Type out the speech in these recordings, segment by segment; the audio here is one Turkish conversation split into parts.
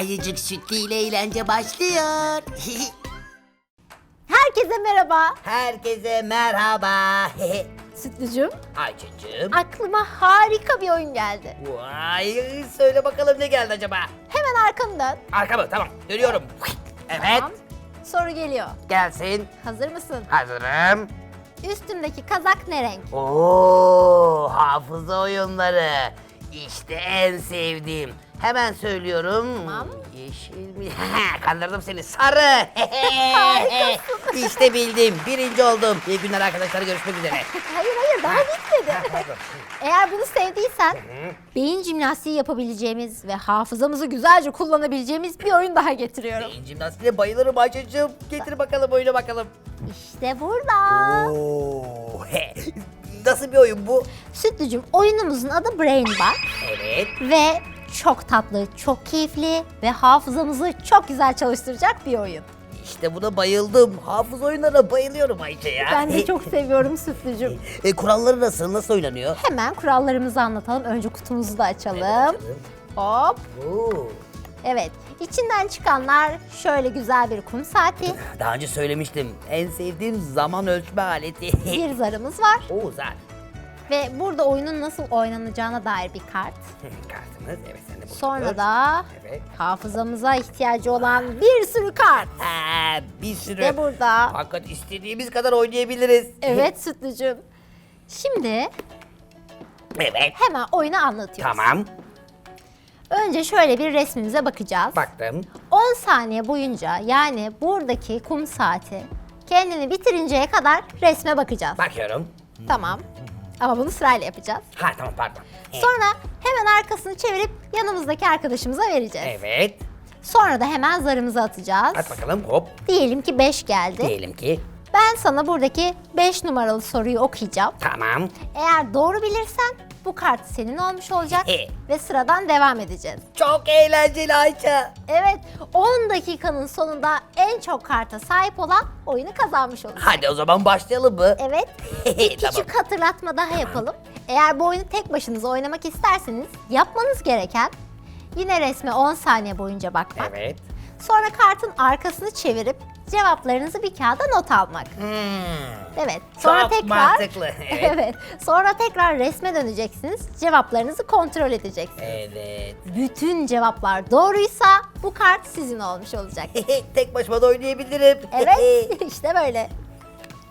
Ayıcık Sütlü ile eğlence başlıyor. Herkese merhaba. Herkese merhaba. Sütlücüm, Ayça'cığım. aklıma harika bir oyun geldi. Vay söyle bakalım ne geldi acaba? Hemen arkanı dön. Arka mı? Tamam dönüyorum. Evet. Tamam. Soru geliyor. Gelsin. Hazır mısın? Hazırım. Üstündeki kazak ne renk? Oo, hafıza oyunları. İşte en sevdiğim. Hemen söylüyorum. Tamam. Yeşil mi? Kandırdım seni. Sarı. işte bildim. Birinci oldum. İyi günler arkadaşlar. Görüşmek üzere. Hayır hayır daha bitmedi. Eğer bunu sevdiysen beyin jimnastiği yapabileceğimiz ve hafızamızı güzelce kullanabileceğimiz bir oyun daha getiriyorum. Beyin jimnastiğine bayılırım Ayça'cığım. Getir bakalım oyunu bakalım. İşte burada. Oo. Nasıl bir oyun bu? Sütlücüm oyunumuzun adı Brain Bar Evet. ve çok tatlı, çok keyifli ve hafızamızı çok güzel çalıştıracak bir oyun. İşte buna bayıldım. Hafıza oyunlarına bayılıyorum Ayça ya. Ben de çok seviyorum Sütlücüm. E, kuralları nasıl? Nasıl oynanıyor? Hemen kurallarımızı anlatalım. Önce kutumuzu da açalım. Hop. Oo. Evet. İçinden çıkanlar şöyle güzel bir kum saati. Daha önce söylemiştim. En sevdiğim zaman ölçme aleti. Bir zarımız var. Oo zar. Ve burada oyunun nasıl oynanacağına dair bir kart. Kartımız. Evet sen de bu. Sonra da Evet. hafızamıza ihtiyacı olan bir sürü kart. Ha, bir sürü. Ve burada. Fakat istediğimiz kadar oynayabiliriz. Evet Sütlücüm. Şimdi Evet. hemen oyunu anlatıyorum. Tamam. Önce şöyle bir resmimize bakacağız. Baktım. 10 saniye boyunca yani buradaki kum saati kendini bitirinceye kadar resme bakacağız. Bakıyorum. Tamam. Ama bunu sırayla yapacağız. Ha tamam pardon. Sonra hemen arkasını çevirip yanımızdaki arkadaşımıza vereceğiz. Evet. Sonra da hemen zarımızı atacağız. At bakalım. Hop. Diyelim ki 5 geldi. Diyelim ki. Ben sana buradaki 5 numaralı soruyu okuyacağım. Tamam. Eğer doğru bilirsen bu kart senin olmuş olacak He. ve sıradan devam edeceğiz. Çok eğlenceli Ayça. Evet 10 dakikanın sonunda en çok karta sahip olan oyunu kazanmış olur. Hadi o zaman başlayalım mı? Evet. Bir küçük hatırlatma daha yapalım. Eğer bu oyunu tek başınıza oynamak isterseniz yapmanız gereken yine resme 10 saniye boyunca bakmak. Evet. Sonra kartın arkasını çevirip cevaplarınızı bir kağıda not almak. Hmm. Evet. Sonra Çok tekrar mantıklı, evet. evet. Sonra tekrar resme döneceksiniz. Cevaplarınızı kontrol edeceksiniz. Evet. Bütün cevaplar doğruysa bu kart sizin olmuş olacak. Tek başıma da oynayabilirim. Evet. işte böyle.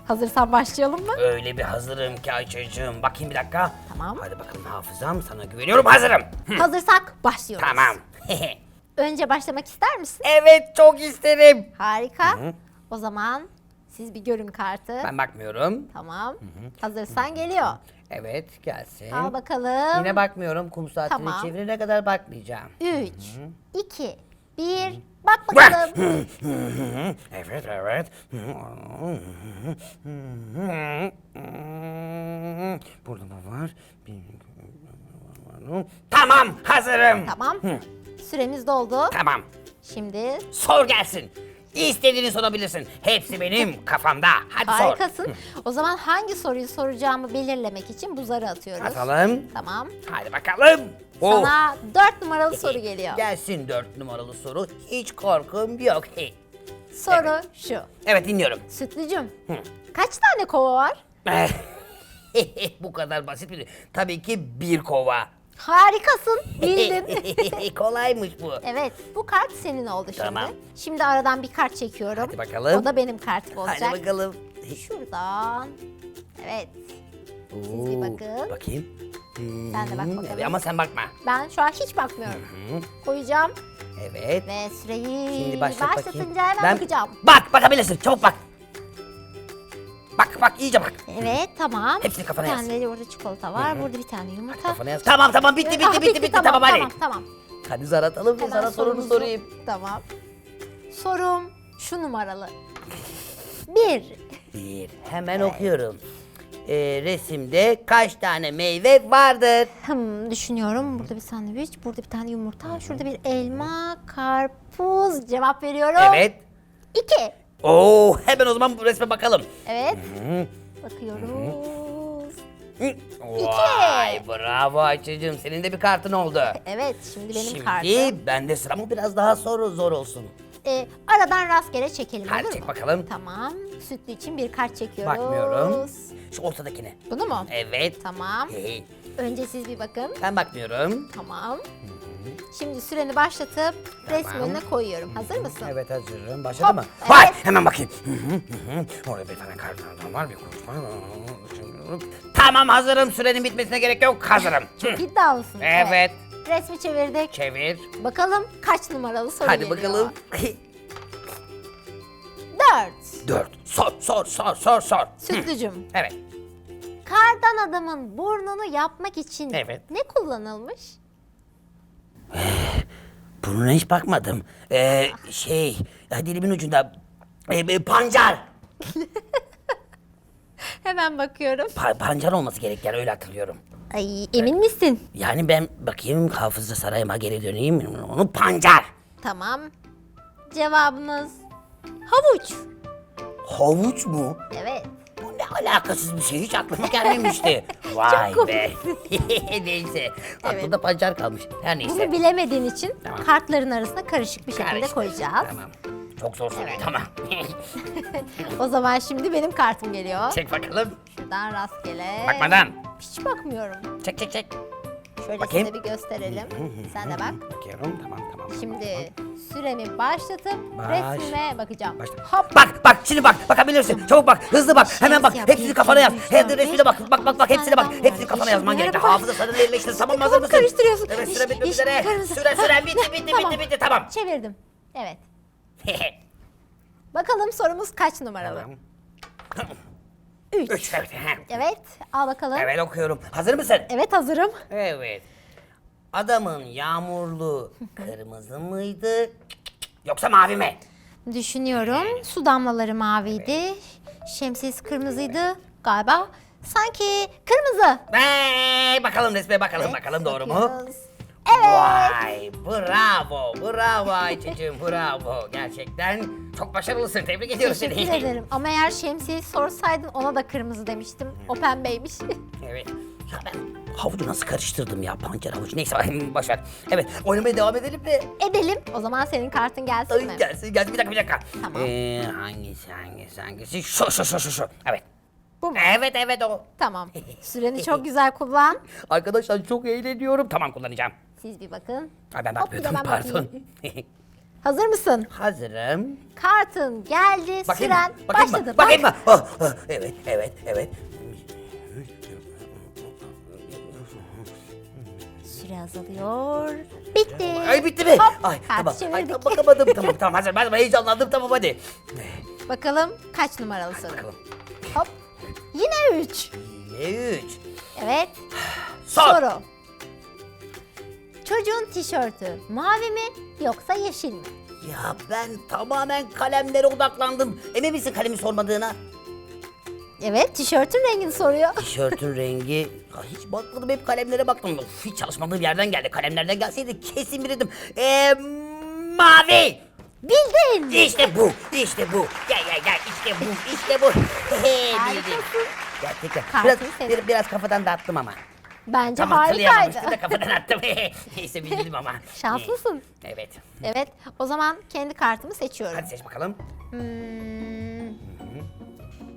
Hazırsan başlayalım mı? Öyle bir hazırım ki Ayça'cığım. Bakayım bir dakika. Tamam. Hadi bakalım hafızam sana güveniyorum. Hazırım. Hazırsak başlıyoruz. tamam. Önce başlamak ister misin? evet çok isterim. Harika. O zaman siz bir görün kartı. Ben bakmıyorum. Tamam. Hazırsan geliyor. Evet gelsin. Al bakalım. Yine bakmıyorum. Kum saatini Tamam. çevirene kadar bakmayacağım. 3, 2, 1. Bak bakalım. Evet evet. Burada da var. Tamam hazırım. tamam. Süremiz doldu. Tamam. Şimdi Sor gelsin. İstediğini sorabilirsin. Hepsi benim kafamda. Hadi sor. harikasın. O zaman hangi soruyu soracağımı belirlemek için bu zarı atıyoruz. Atalım. Tamam. Hadi bakalım. Oh. Sana 4 numaralı soru geliyor. Gelsin dört numaralı soru. Hiç korkum yok. Soru şu. Evet dinliyorum. Sütlücüm. Kaç tane kova var? Bu kadar basit mi? Tabii ki bir kova. Harikasın. Bildin. Kolaymış bu. evet. Bu kart senin oldu şimdi. Tamam. Şimdi aradan bir kart çekiyorum. Hadi bakalım. O da benim kartım olacak. Hadi bakalım. Şuradan. Evet. Siz bir bakın. Bakayım. Sen de bak Hmm, bakalım. evet, ama sen bakma. Ben şu an hiç bakmıyorum. Koyacağım Evet. ve süreyi Şimdi başlat bakayım. başlatınca hemen Ben- bakacağım. Bak bakabilirsin. Çabuk bak. Bak bak iyice bak. Evet tamam. Hepsini kafana bir yaz. tane de orada çikolata var. Burada bir tane yumurta. Kafana yaz. Tamam tamam bitti bitti Ah, bitti bitti, tamam, tamam, hadi. Tamam tamam. Hadi zar atalım Hemen sana sorunu sorumuzu- sorayım. Tamam. Sorum şu numaralı. Bir. Bir. Hemen okuyorum. Ee, resimde kaç tane meyve vardır? Hmm, düşünüyorum. Burada bir sandviç, burada bir tane yumurta, şurada bir elma, karpuz. Cevap veriyorum. Evet. İki. Oo, hemen o zaman bu resme bakalım. Evet. Bakıyoruz. Hı. Vay bravo Ayça'cığım. Senin de bir kartın oldu. Evet şimdi benim Şimdi kartım. bende sıra mı biraz daha zor, zor olsun. Ee, aradan rastgele çekelim Hadi olur çek mu? bakalım. Tamam. Sütlü için bir kart çekiyoruz. Bakmıyorum. Şu ortadakine. Bunu mu? Evet. Tamam. Hey, Önce siz bir bakın. Ben bakmıyorum. Tamam. Şimdi süreni başlatıp resmi önüne koyuyorum. Hazır mısın? Evet hazırım. Başladı Hop, mı? evet. Vay hemen bakayım. Hı hı, hı hı. Orada bir tane kartlardan var bir kuruş var. Tamam hazırım. Sürenin bitmesine gerek yok. Hazırım. Hı. İddialısın. Evet. Resmi çevirdik. Çevir. Bakalım kaç numaralı soru Hadi geliyor. bakalım. Dört. Dört. Sor sor sor sor sor. Sütlücüm. Evet. Kardan adamın burnunu yapmak için Evet. ne kullanılmış? Burnuna hiç bakmadım. Ee, şey dilimin ucunda ee, pancar. Hemen bakıyorum. Pa- pancar olması gerek yani öyle hatırlıyorum. Ay emin misin? Yani ben bakayım hafıza sarayıma geri döneyim. Onu pancar. Tamam. Cevabınız havuç. Havuç mu? Evet. Alakasız bir şey hiç aklıma gelmemişti. Vay be. neyse. Aklımda pancar kalmış. Her neyse. Bunu bilemediğin için Tamam. kartların arasına karışık bir şekilde Karıştı. koyacağız. Tamam. Çok zor soru. Tamam. O zaman şimdi benim kartım geliyor. çek bakalım. Şuradan rastgele. Bakmadan. Hiç bakmıyorum. Çek çek çek. Şöyle Bakayım. size bir gösterelim. Sen de bak. Bakıyorum tamam tamam. Şimdi süremi başlatıp Baş- resmime bakacağım. Başla. Hop. Bak bak şimdi bak bakabilirsin. Çabuk bak hızlı bak hemen bak. yap, Hepsini kafana yaz. de dört, resmine bak. Bak bak bak hepsine bak. Hepsini var. kafana yazman gerekiyor. merhaba. Hafıza sarını yerleştir. Tamam mı? hazır mısın? karıştırıyorsun. Evet Yeşil, süre bitmek yeşil, üzere. kırmızı. Süre süre bitti bitti Tamam. bitti bitti tamam. Çevirdim. Evet. Bakalım sorumuz kaç numaralı? Üç. Üç evet. Evet. Al bakalım. Evet, Evet okuyorum. Hazır mısın? hazırım. Evet. Adamın yağmurlu kırmızı mıydı? Yoksa mavi mi? Düşünüyorum. Su damlaları maviydi. Şemsiyesi kırmızıydı. Galiba sanki kırmızı. Ee, bakalım resme bakalım bakalım doğru mu? Bakıyoruz. Vay bravo bravo Ayça'cığım bravo. Gerçekten çok başarılısın tebrik ediyorum seni. Teşekkür ederim. Ama eğer şemsiyeyi sorsaydın ona da kırmızı demiştim. O pembeymiş. Evet. Ya ben havucu nasıl karıştırdım ya pancar havucu. Neyse boş ver. Evet oynamaya devam edelim mi? Edelim. O zaman senin kartın gelsin mi? Ay, gelsin gelsin bir dakika bir dakika. Tamam. Ee, hangisi hangisi hangisi? Şu şu şu şu şu. Evet. Bu mu? Evet evet o. Tamam. Süreni çok güzel kullan. Arkadaşlar çok eğleniyorum. Tamam kullanacağım. Siz bir bakın. Ay ben Hop, bir de bakmıyordum ben pardon. bakayım. Hazır mısın? Hazırım. Kartın geldi. Bakayım Süren mı? Bakayım başladı. mı? Bakayım mı? Oh, oh, evet evet evet. Süre azalıyor. Bitti. Ay bitti mi? Hop, Ay kartı tamam. Ay, çevirdik. bakamadım tamam tamam hazır. Ben heyecanlandım tamam hadi. Bakalım kaç numaralı soru? Bakalım. Hop. Yine 3. Yine üç. Evet. Sor. Soru. Çocuğun tişörtü mavi mi yoksa yeşil mi? Ya ben tamamen kalemlere odaklandım. Emin misin kalemi sormadığına? Evet, tişörtün rengini soruyor. Tişörtün rengi... Ya hiç bakmadım hep kalemlere baktım. Of, hiç çalışmadığım yerden geldi. Kalemlerden gelseydi kesin bilirdim. Eee mavi. Bildin. İşte bu, işte bu. Gel gel gel, işte bu, işte bu. Bildim. Harikasın. Gerçekten. Biraz, bir- biraz kafadan dağıttım ama. Bence Tam hatırlayamamıştım harikaydı. da kafadan attım. Neyse bildim ama. Şanslısın. Evet. Evet, o zaman kendi kartımı seçiyorum. Hadi seç bakalım. Hmm,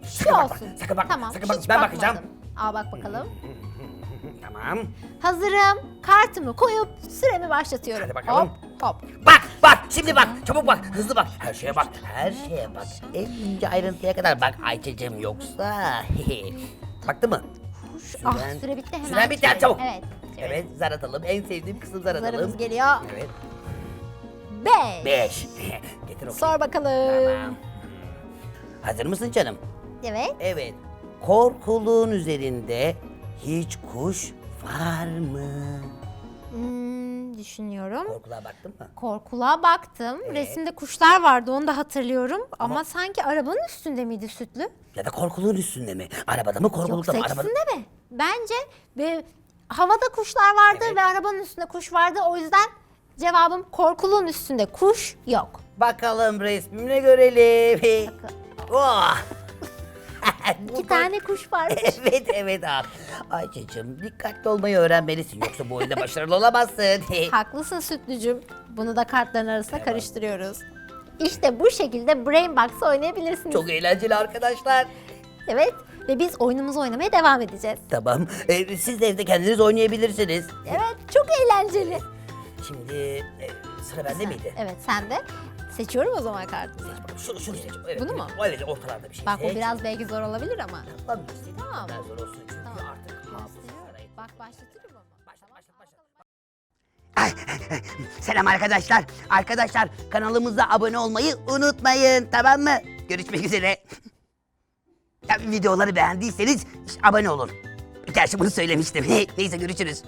şu Sakın bakma, olsun. sakın bakma, tamam, sakın bakma. hiç Ben bakmadım. bakacağım. Al bak bakalım. Tamam. Hazırım. Kartımı koyup süremi başlatıyorum. Hadi bakalım. Hop, hop. Bak bak şimdi bak çabuk bak hızlı bak her şeye bak her şeye bak en ince ayrıntıya kadar bak Ayça'cığım yoksa baktı mı? Ah, Süren- süre bitti hemen. Süren bitti hadi çabuk. Evet. Evet zar atalım en sevdiğim kısım zar atalım. Zarımız geliyor. Evet Beş. beş. Getir o. Sor bakalım. Tamam. Hazır mısın canım? Evet. Evet. Korkuluğun üzerinde hiç kuş var mı? Düşünüyorum. Korkuluğa baktın mı? Korkuluğa baktım. Resimde kuşlar vardı onu da hatırlıyorum. Ama, sanki arabanın üstünde miydi sütlü? Ya da korkuluğun üstünde mi? Arabada mı korkulukta Yoksa mı? Arabada... ikisinde mi? Bence ve havada kuşlar vardı Evet. ve arabanın üstünde kuş vardı. O yüzden cevabım korkuluğun üstünde kuş yok. Bakalım resmimle görelim. Oh. İki tane kuş var. Evet evet abi. Ayça'cığım dikkatli olmayı öğrenmelisin yoksa bu oyunda başarılı olamazsın. Haklısın Sütlücüm. Bunu da kartların arasına karıştırıyoruz. İşte bu şekilde Brain Box oynayabilirsiniz. Çok eğlenceli arkadaşlar. Evet ve biz oyunumuzu oynamaya devam edeceğiz. Tamam. Ee, siz de evde kendiniz oynayabilirsiniz. Evet çok eğlenceli. Şimdi e, sıra bende miydi? Evet sen de. Seçiyorum o zaman kartını. Bak, Şunu, şunu seç. Evet, Bunu evet. mu? Evet ortalarda bir şey Bak bu seç. biraz belki zor olabilir ama. Tamam istediğin Tamam. kadar zor olsun çünkü Tamam. artık Gösteriyorum. sarayı. Bak başlatırım ama. Başla başla başla. Selam arkadaşlar. Arkadaşlar kanalımıza abone olmayı unutmayın tamam mı? Görüşmek üzere. Ya, videoları beğendiyseniz abone olun. Gerçi bunu söylemiştim. Neyse görüşürüz.